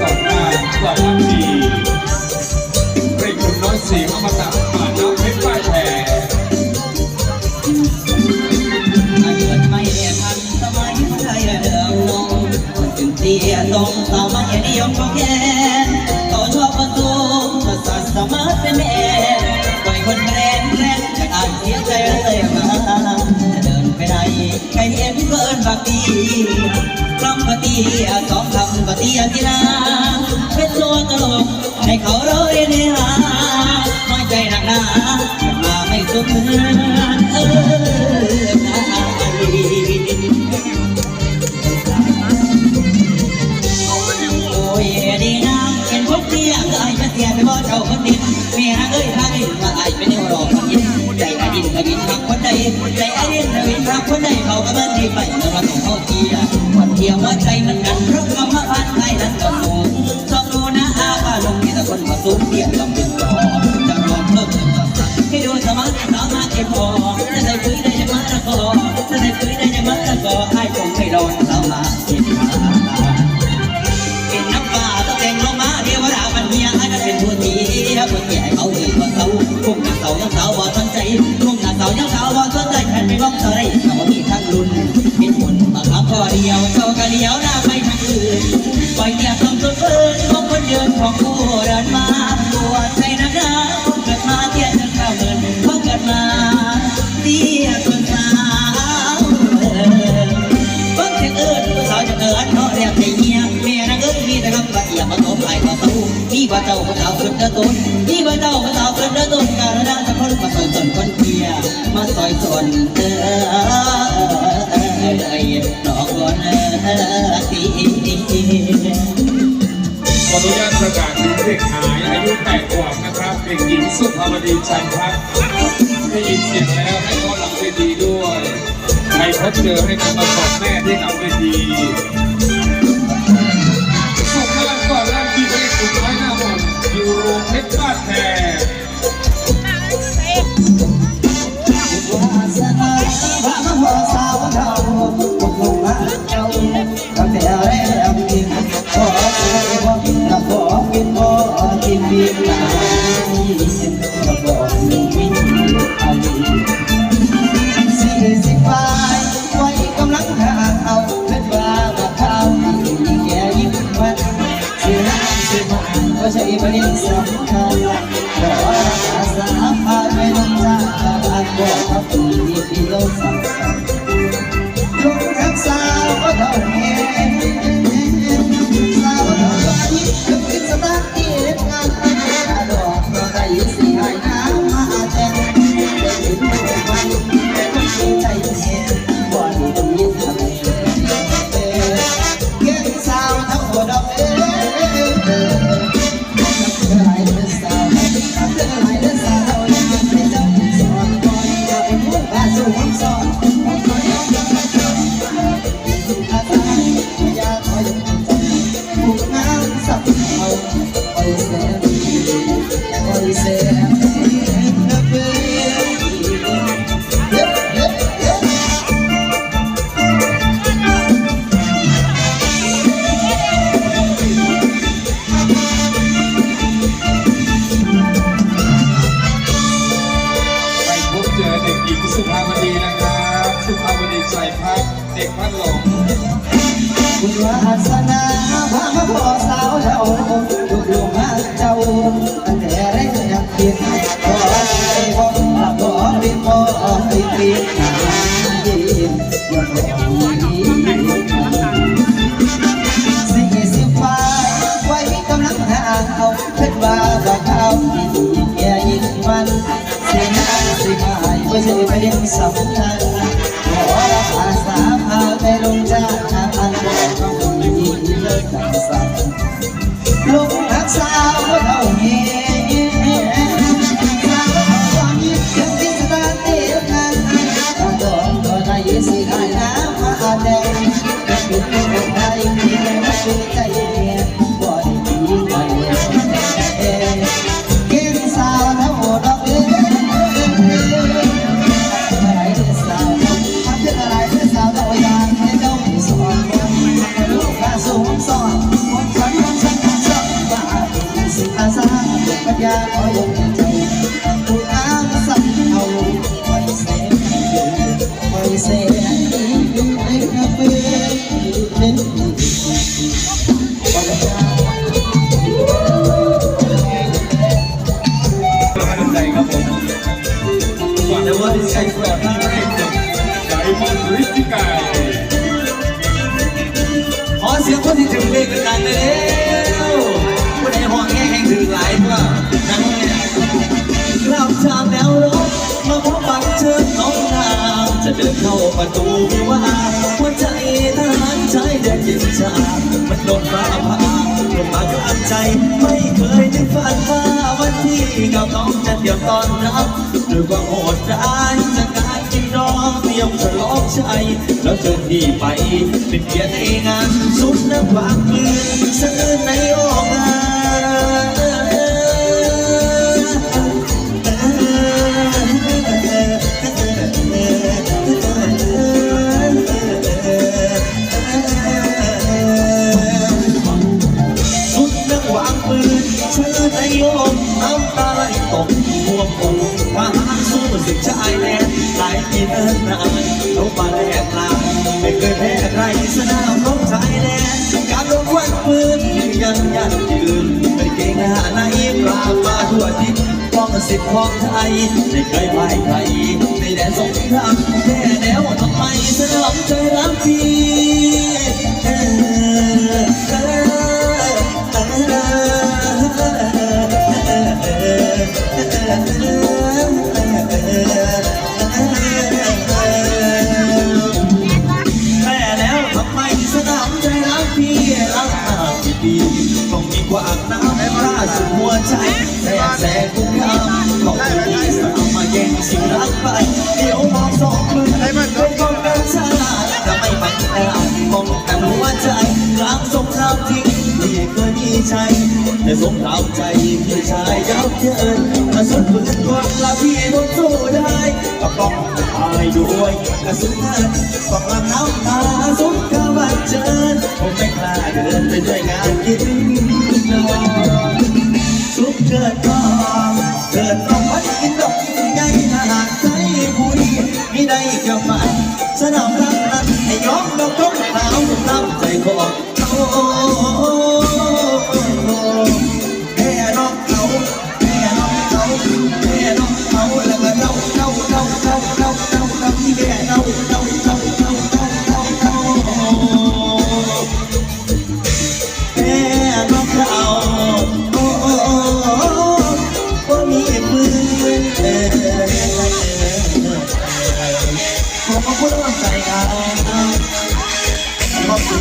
กับการสามัคดีเร่งคุณน้อยสีอมตะผ่านน้ำเพชรป้แพรถ้าเกิดไม่ได้ทันสมัยไทยเดิมองคนเป็นเตี้ยตรงสาไมเดียวก็แค่ เตียกล้องก็ตีสองคำปฏิตียกีฬาเป็นตัวตลกให้เขาเราเรียนหาไม่ใจหนักหนามาไม่สมเออ้ดีนยเอ้ยพาไปมาอายเป็นเอวรอคนยิ้ใจอดินอดินหักคนใดใจ see how much I ที่าเามาสาวเดตุนที่าเามาสาวเดตนการราชพลมาซอยสนคนเพียมาซอยสนเธอไอ้ดอกก่นตีขออนุญาตประกาศเด็กหายอายุแปดขวบนะครับเด็กหญิงสุภาวดีชันพักน์ได้ยินเสียงแล้วให้เขาหลังเวทีด้วยใครพบเจอให้นำมาบอกแม่ที่หลังข่าวทีไ Thank you. เด็กพัดหลงคุณวาสนาพามาพอสาวชาวลูกลงมาเจ้าตั้งแต่ไรก็ยังคิดขอให้พอหลับบ่ปิดพอปิดปิดหายิ้งคงดีสี่สิบฟไว้กำลังหาเอาคิดว่าบ่เขาย่ยิงมันเสีนาสิหายไม่ใช่ประเด็นสำคัญ ใจลงจากชาอันแดดของคนมีเลิกกังสัตว์ลงทังสาวว่เท่า ฤทธิกาขอเสียงคนที่ถึงได้กันเลยเด้อคนในห้องแง่แห่งถึงหลายเพื่านั่งเนี่ยรับชามแล้วรถมาพบปักเชิญน้องนามจะเดินเข้าประตูว่าหัวใจทหารใช้แดนเย็นชา มันโดนฟ้าผ่าลงมาก็อันใจไม่เคยนึกฝันว่าวันที่กับน้องจะเตรียมตอนรับด้วยความโหดร้ายจะก จึงรอเตรียมฉลองใจแล้วเชิญพี่ไป เป็นเกียรติในงานสุดนักวางมือเสนอในอ้อม ยแพ้ใครสนามรบชายแดนการลงควันปืนยังยันยืนไม่เก่งหน้าในปราบมาทั่วทิศป้องสิทธิ์ของไทยไม่เคยพ่ายใครในแดนสงครามแค่แนวทำไมสนามใจรักพี ต้องมีกว่าน้ำราสุดหัวใจแสบแสบทุกคำของพี่สามมาแย่งสิ่งรักไป เดี๋ยวมองสองมือเป็นคนเดินชาจะไม่ปัญหามองแต่หัวใจกลางสงครามจริงที่เคยมีใจแต่สงครามใจพี่ชายยับเยินกระสุนปืนกดละพี่ทนสู้ได้ก็ต้องตายด้วยกระสุนนั้นต้องลำน้ำตาสุด น้ำ